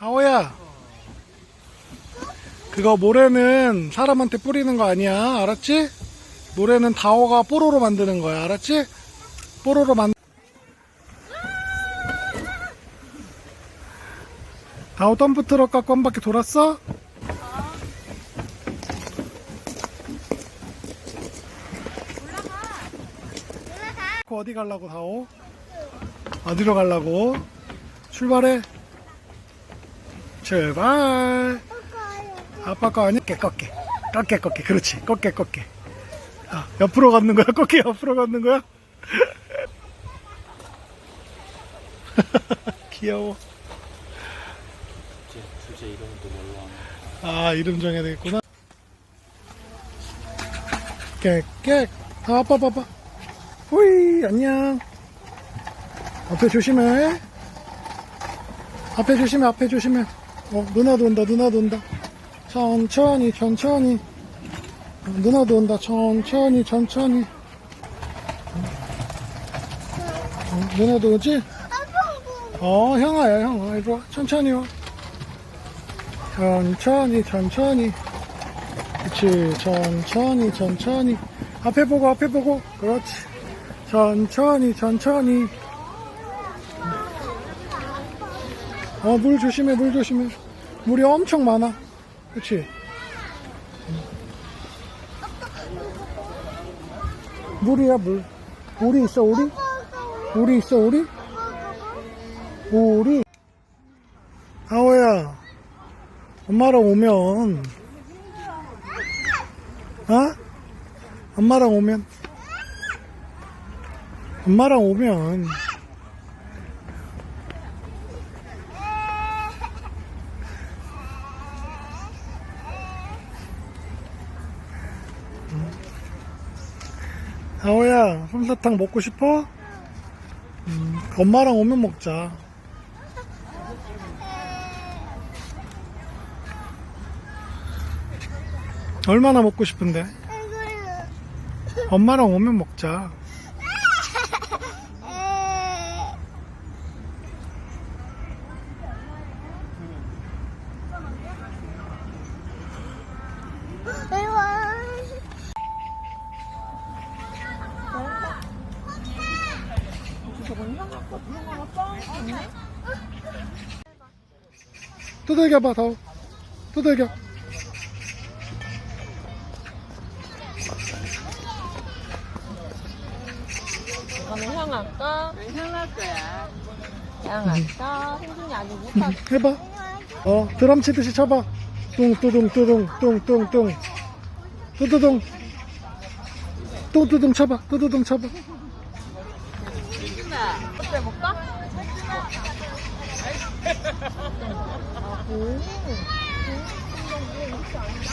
하오야. 그거 모래는 사람한테 뿌리는 거 아니야. 알았지? 모래는 다오가 뽀로로 만드는 거야. 알았지? 뽀로로 만. 다오 덤프 트럭 갖고 한 바퀴 돌았어? 그 어디 가려고 다오? 어디로 가려고? 출발해. 출발. 아빠 거 아니? 꺾게 꺾게. 꺾게 꺾게. 그렇지. 꺾게 꺾게. 아, 옆으로 걷는 거야? 꺾게 옆으로 걷는 거야? 귀여워. 주제, 주제 이름도 뭘로 하나? 아, 이름 정해야 되겠구나. 깨깨. 아, 아빠 봐봐. 호이, 안녕. 앞에 조심해. 앞에 조심해, 앞에 조심해. 어, 누나도 온다, 누나도 온다. 천천히, 천천히. 어, 누나도 온다, 천천히, 천천히. 어, 누나도 오지? 어, 형아야, 형아. 이리 와. 천천히 와. 천천히 천천히 그렇지 천천히 천천히 앞에 보고 앞에 보고 그렇지 천천히 천천히 어 물 조심해 물 조심해 물이 엄청 많아. 그렇지 물이야 물. 우리 있어 우리? 우리 있어 우리? 우리. 아오야 엄마랑 오면. 어? 엄마랑 오면. 엄마랑 오면 아오야 솜사탕 먹고 싶어? 음, 엄마랑 오면 먹자 얼마나 먹고 싶은데? 엄마랑 오면 먹자. 두들겨 봐, 더. 두들겨. 이거는 향할까? 향 할 거야. 향 할까? 홍준이 아직 못하고. 해봐. 어, 드럼 치듯이 쳐봐. 뚱뚜둥 뚜둥 뚱뚱뚱. 뚜두둥. 뚱뚜둥 쳐봐. 뚜두둥 쳐봐. 어때 볼까? 아, 오.